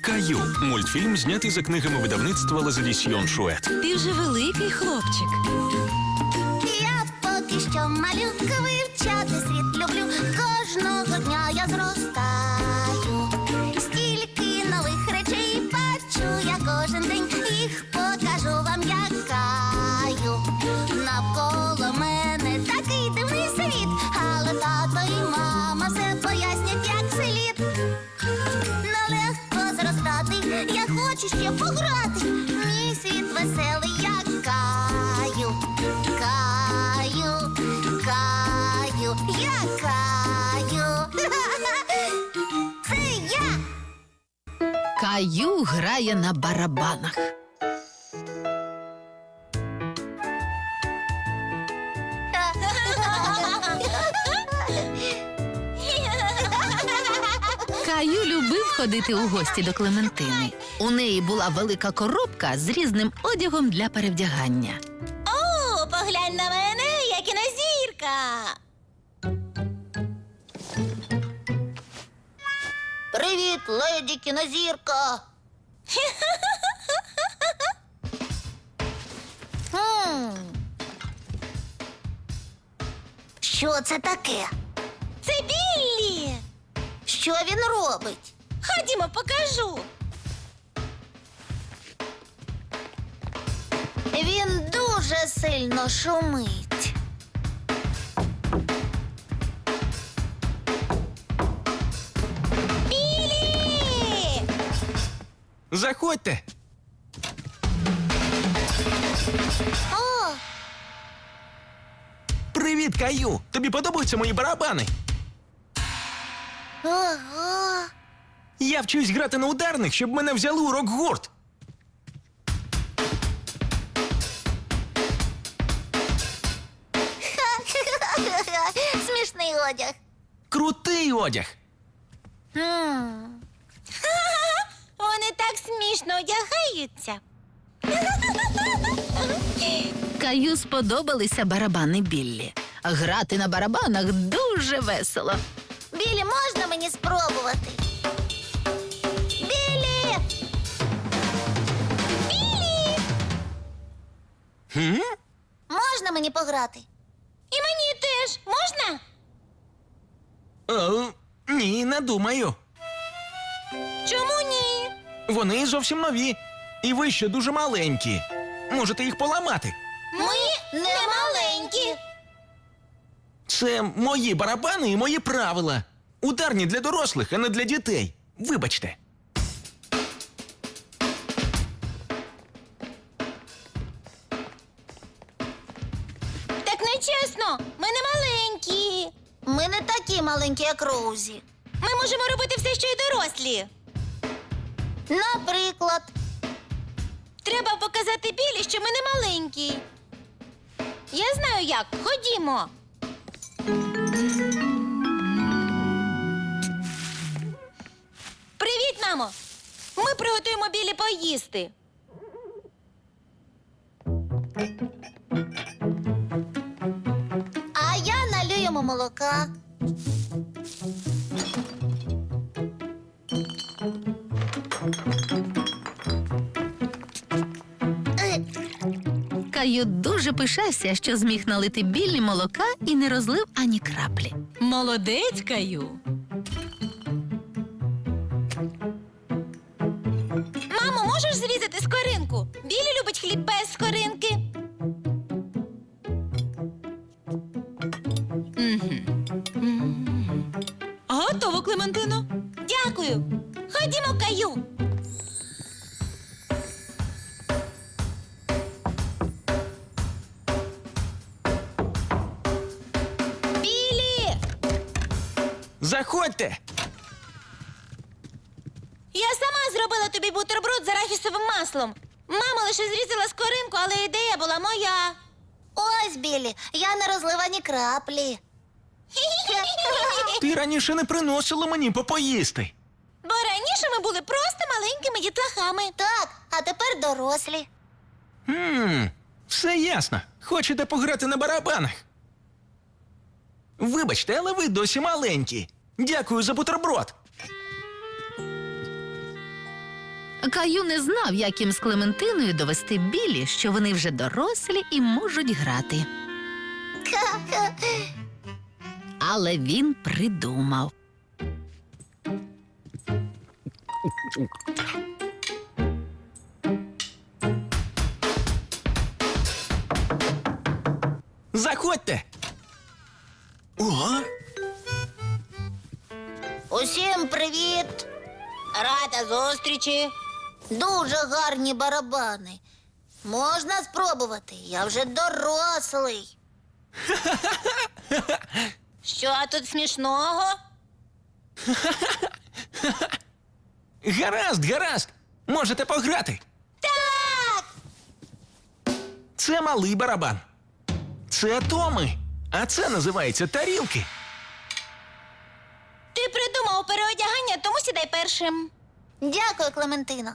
Каю мультфільм знятий за книгами видавництва Лазелісьйон Шует. Ти вже великий хлопчик. Я поки що малютка Каю грає на барабанах. Каю любив ходити у гості до Клементини. У неї була велика коробка з різним одягом для перевдягання. Кінозірка. Хм. Що це таке? Це Біллі. Що він робить? Ходімо, покажу. Він дуже сильно шумить. Заходьте! О, Привіт, Каю! Тобі подобаються мої барабани? ого. Я вчусь грати на ударних, щоб мене взяли у рок-гурт. Смішний одяг. Крутий одяг. М. Вони так смішно одягаються. Каю сподобалися барабани Біллі. Грати на барабанах дуже весело. Білі, можна мені спробувати? Білі! Білі! Хм? Можна мені пограти? І мені теж можна? О, ні, не думаю. Чому? Вони зовсім нові. І ви ще дуже маленькі. Можете їх поламати. Ми не маленькі. Це мої барабани і мої правила. Ударні для дорослих, а не для дітей. Вибачте. Так нечесно. Ми не маленькі. Ми не такі маленькі, як Роузі. Ми можемо робити все, що й дорослі. Наприклад. Треба показати Білі, що ми не маленькі. Я знаю як. Ходімо. Привіт, мамо. Ми приготуємо Білі поїсти. А я налю йому молока. Каю дуже пишався, що зміг налити Біллі молока і не розлив ані краплі. Молодець, Каю. Заходьте! Я сама зробила тобі бутерброд з арахісовим маслом. Мама лише зрізала скоринку, але ідея була моя. Ось, Білі, я не розлива ні краплі. Ти раніше не приносила мені попоїсти. Бо раніше ми були просто маленькими дітлахами. Так, а тепер дорослі. Хм, все ясно. Хочете пограти на барабанах? Вибачте, але ви досі маленькі. Дякую за бутерброд. Каю не знав, як їм з Клементиною довести білі, що вони вже дорослі і можуть грати. Але він придумав. Заходьте. О, Усім привіт! Рада зустрічі. Дуже гарні барабани. Можна спробувати, я вже дорослий. Що тут смішного? гаразд, гаразд. Можете пограти. Так! Це малий барабан. Це томи. А це називається тарілки. Ти придумав переодягання, тому сідай першим. Дякую, Клементино.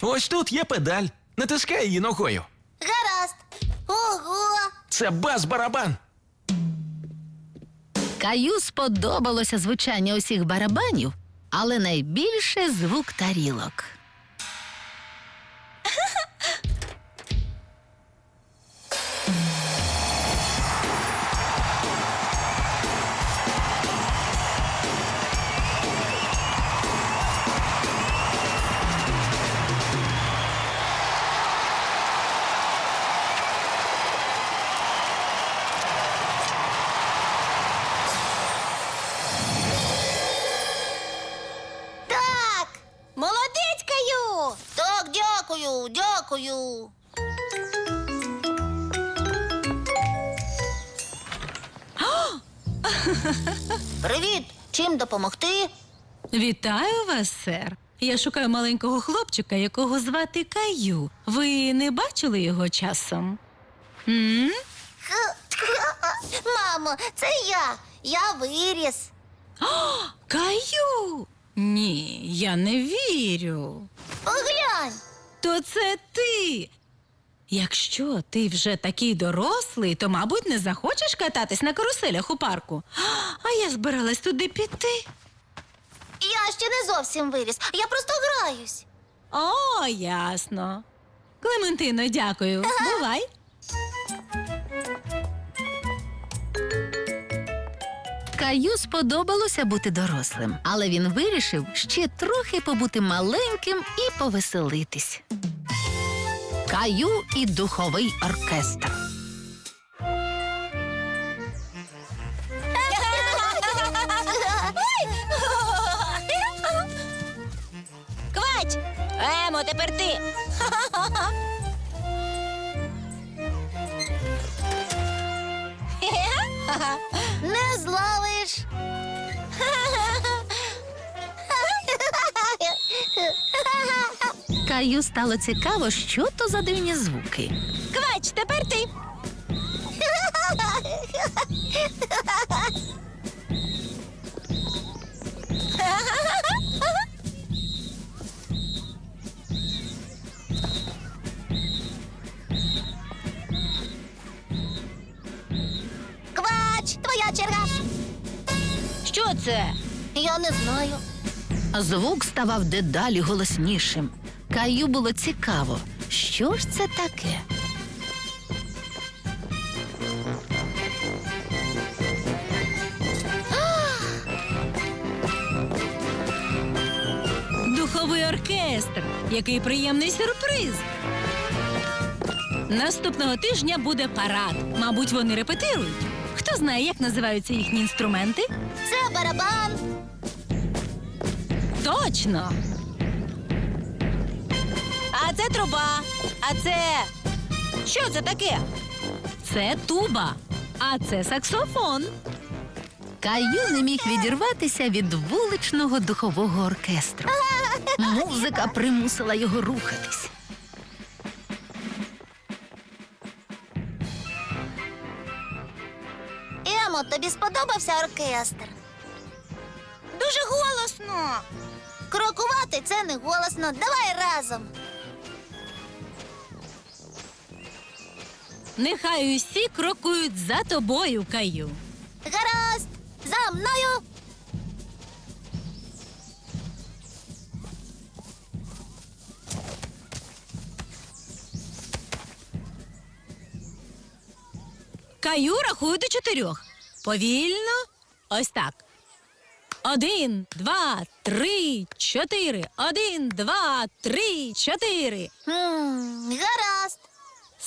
Ось тут є педаль. Натискай її ногою. Гаразд. Ого! Це бас-барабан. Каю сподобалося звучання усіх барабанів, але найбільше звук тарілок. Чим допомогти? Вітаю вас, сер. Я шукаю маленького хлопчика, якого звати Каю. Ви не бачили його часом? М? Мамо, це я. Я виріс. Каю? Ні, я не вірю. Поглянь. То це ти. Якщо ти вже такий дорослий, то, мабуть, не захочеш кататись на каруселях у парку. А я збиралась туди піти. Я ще не зовсім виріс. Я просто граюсь. О, ясно. Клементино, дякую. Бувай. Каю сподобалося бути дорослим, але він вирішив ще трохи побути маленьким і повеселитись. Каю і духовий оркестр. Квач! Емо, тепер ти. Не зловиш. Каю стало цікаво, що то за дивні звуки. Квач, тепер ти. Квач, твоя черга. Що це? Я не знаю. Звук ставав дедалі голоснішим. Каю було цікаво, що ж це таке? Духовий оркестр. Який приємний сюрприз. Наступного тижня буде парад. Мабуть, вони репетирують. Хто знає, як називаються їхні інструменти? Це барабан. Точно. Це труба. А це. Що це таке? Це туба, а це саксофон. Каю не міг відірватися від вуличного духового оркестру. Музика примусила його рухатись. Емо, тобі сподобався оркестр? Дуже голосно. Крокувати це не голосно. Давай разом. Нехай усі крокують за тобою, каю. Гаразд! За мною! Каю рахую до чотирьох. Повільно. Ось так. Один, два, три, чотири. Один, два, три, чотири. Гаразд!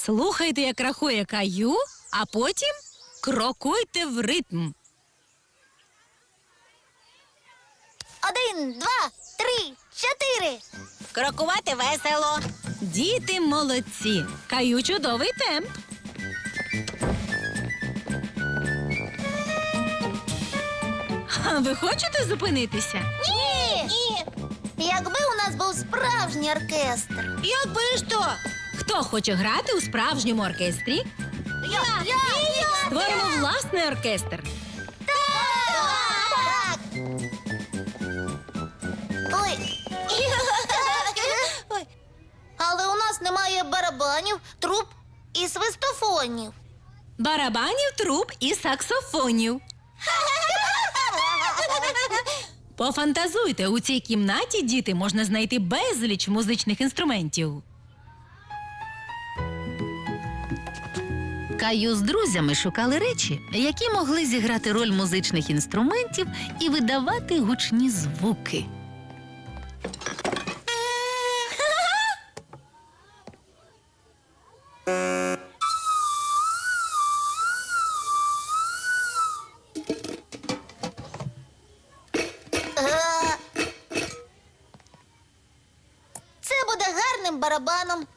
Слухайте, як рахує Каю, а потім крокуйте в ритм. Один, два, три, чотири. Крокувати весело. Діти молодці. Каю чудовий темп. А ви хочете зупинитися? Ні. Ні. Якби у нас був справжній оркестр. Якби ж то. Хто хоче грати у справжньому оркестрі? Я, я, я. Створимо власний оркестр. Так. Ой. Ой. Але у нас немає барабанів, труб і свистофонів. Барабанів, труб і саксофонів. Пофантазуйте, у цій кімнаті діти можна знайти безліч музичних інструментів. Каю з друзями шукали речі, які могли зіграти роль музичних інструментів і видавати гучні звуки. Це буде гарним барабаном.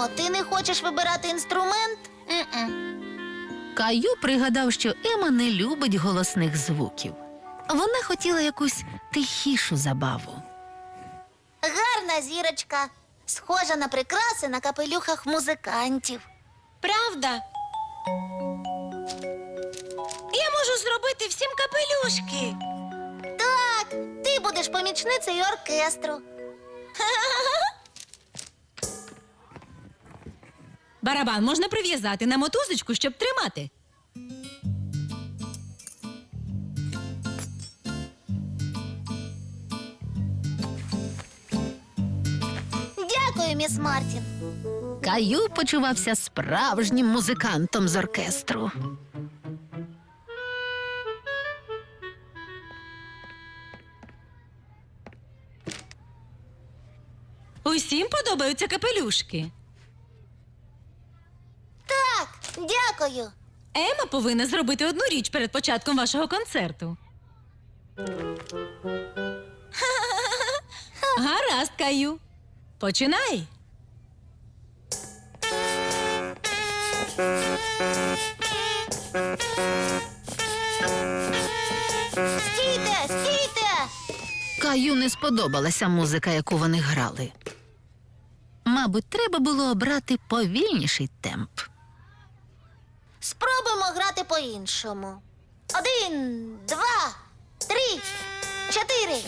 Емо, ти не хочеш вибирати інструмент? М-м. Каю пригадав, що Ема не любить голосних звуків. Вона хотіла якусь тихішу забаву. Гарна зірочка, схожа на прикраси на капелюхах музикантів. Правда? Я можу зробити всім капелюшки. Так, ти будеш помічницею оркестру. Барабан можна прив'язати на мотузочку, щоб тримати. Дякую, міс Мартін. Каю почувався справжнім музикантом з оркестру. Усім подобаються капелюшки. Так, дякую. Ема повинна зробити одну річ перед початком вашого концерту. Гаразд, Каю. Починай. Стійте, стійте! Каю не сподобалася музика, яку вони грали. Мабуть, треба було обрати повільніший темп. По-іншому. Один, два, три, чотири.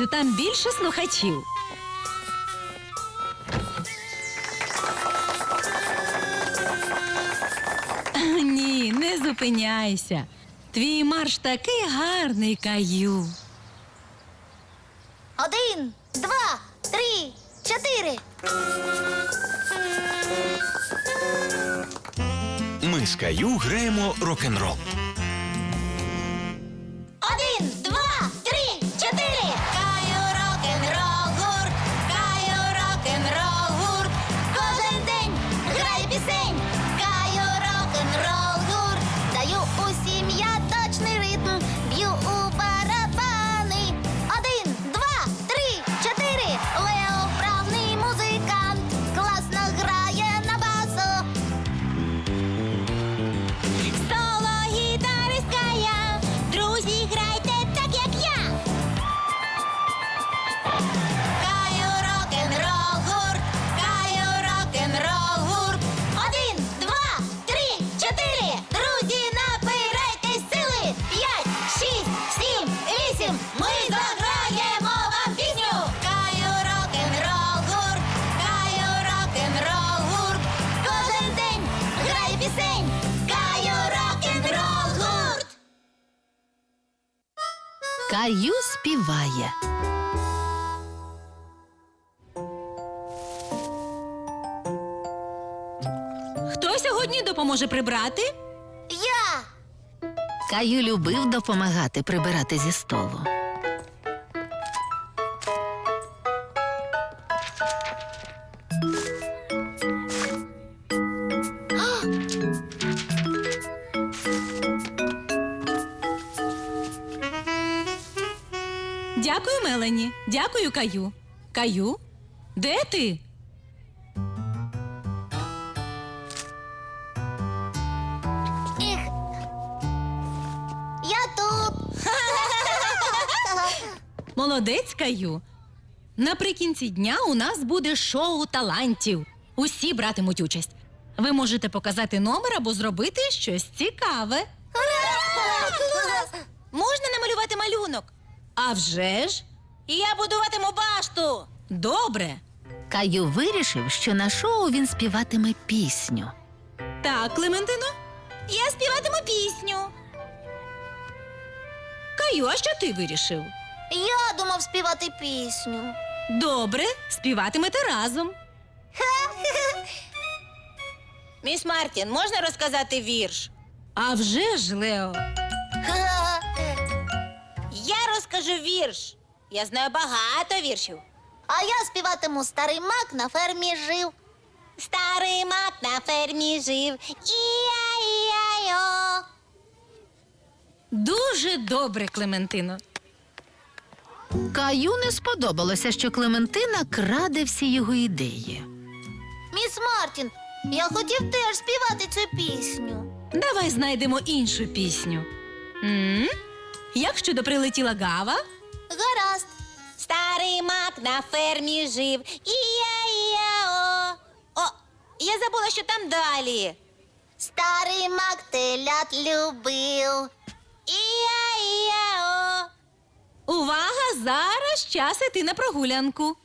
Вулицю, там більше слухачів. Ні, не зупиняйся. Твій марш такий гарний, Каю. Один, два, три, чотири. Ми з Каю граємо рок-н-рол. Прибрати? Я! Каю любив допомагати прибирати зі столу. Дякую, Мелані. Дякую, Каю. Каю, де ти? Молодець, Каю. Наприкінці дня у нас буде шоу талантів. Усі братимуть участь. Ви можете показати номер або зробити щось цікаве. Можна намалювати малюнок? А вже ж. Я будуватиму башту. Добре. Каю вирішив, що на шоу він співатиме пісню. Так, Клементино, я співатиму пісню. Каю, а що ти вирішив? Я думав співати пісню. Добре, співатимете разом. Міс Мартін, можна розказати вірш? А вже ж, Лео. Я розкажу вірш. Я знаю багато віршів. А я співатиму старий мак на фермі жив. Старий мак на фермі жив. Ія-ія-йо. Дуже добре, Клементино. Каю не сподобалося, що Клементина краде всі його ідеї. Міс Мартін, я хотів теж співати цю пісню. Давай знайдемо іншу пісню. м Як щодо прилетіла гава? Гаразд. Старий мак на фермі жив. Ія-ія-о. О, я забула, що там далі. Старий мак телят любив. Ія-ія-о. Увага! Зараз час іти на прогулянку.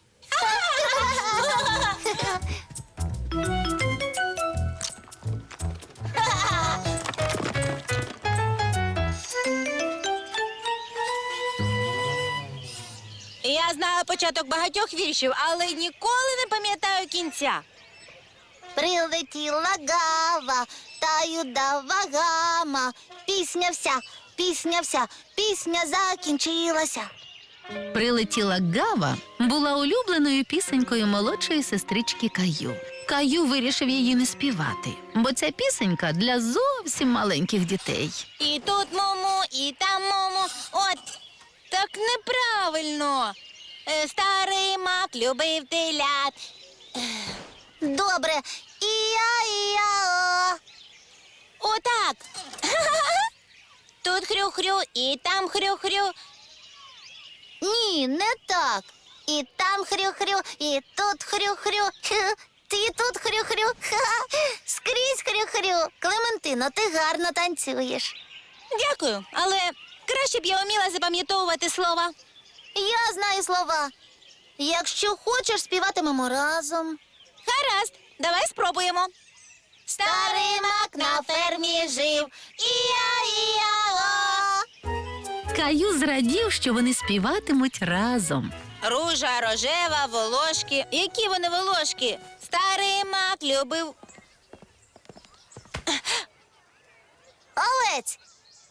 Я знаю початок багатьох віршів, але ніколи не пам'ятаю кінця. Прилетіла гава, таю дава гама. Пісня вся, пісня вся, пісня закінчилася. Прилетіла Гава була улюбленою пісенькою молодшої сестрички Каю. Каю вирішив її не співати, бо ця пісенька для зовсім маленьких дітей. І тут мому, і там мому. От так неправильно. Е, Старий мак любив телят. Добре. Ія-ія-о. Отак. Тут хрю-хрю, і там хрю-хрю. Ні, не так. І там хрю-хрю, і тут хрю-хрю. І тут хрю-хрю. Скрізь хрю-хрю. Клементино, ти гарно танцюєш. Дякую, але краще б я вміла запам'ятовувати слова. Я знаю слова. Якщо хочеш, співатимемо разом. Гаразд, давай спробуємо. Старий мак на фермі жив. Ія-ія-о. Каю зрадів, що вони співатимуть разом. Ружа, рожева, волошки. Які вони волошки? Старий мак любив. Овець.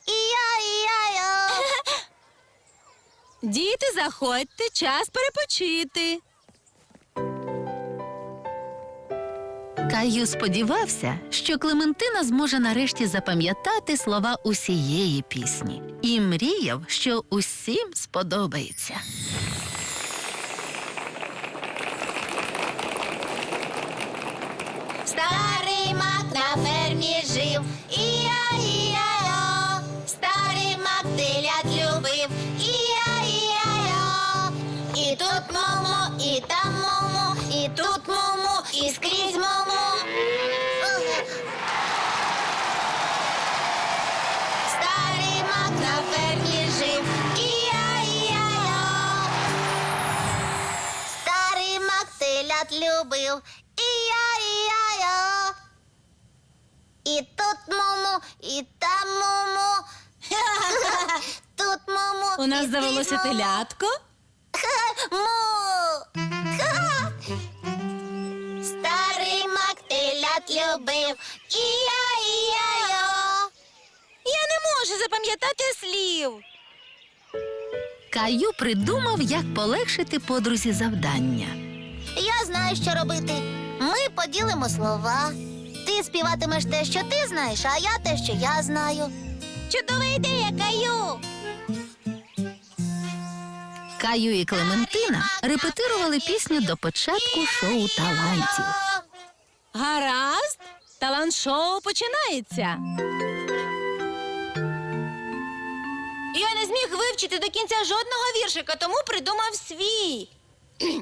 Ія-ія-йо. Діти, заходьте, час перепочити. Каю сподівався, що Клементина зможе нарешті запам'ятати слова усієї пісні і мріяв, що усім сподобається. Старий мак на фермі жив. Ія-ія-йо. Жив. Старий мак телят любив. Ія-ія-йо. І тут муму, і там муму. Тут муму, У нас завелося телятко. Му. Старий мак телят любив. Ія, ія, йо. Можу запам'ятати слів. Каю придумав, як полегшити подрузі завдання. Я знаю, що робити. Ми поділимо слова. Ти співатимеш те, що ти знаєш, а я те, що я знаю. Чудова ідея, Каю. Каю і Клементина репетирували пісню до початку шоу талантів. Гаразд, талант-шоу починається. Я не зміг вивчити до кінця жодного віршика, тому придумав свій.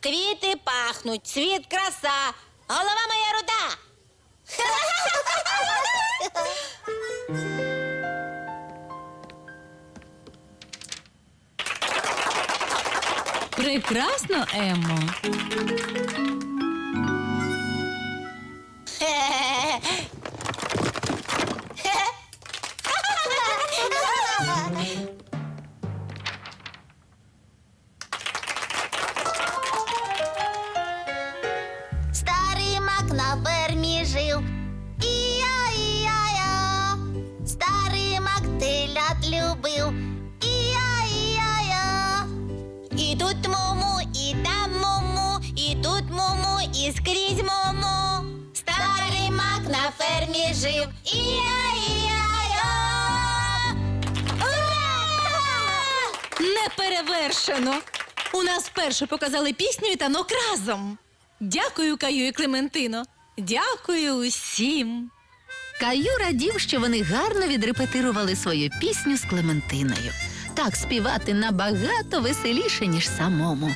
Квіти пахнуть, світ краса, голова моя руда. Прекрасно, Еммо. Вперше показали пісню і танок разом. Дякую, Каю і Клементино. Дякую усім. Каю радів, що вони гарно відрепетирували свою пісню з Клементиною. Так співати набагато веселіше, ніж самому.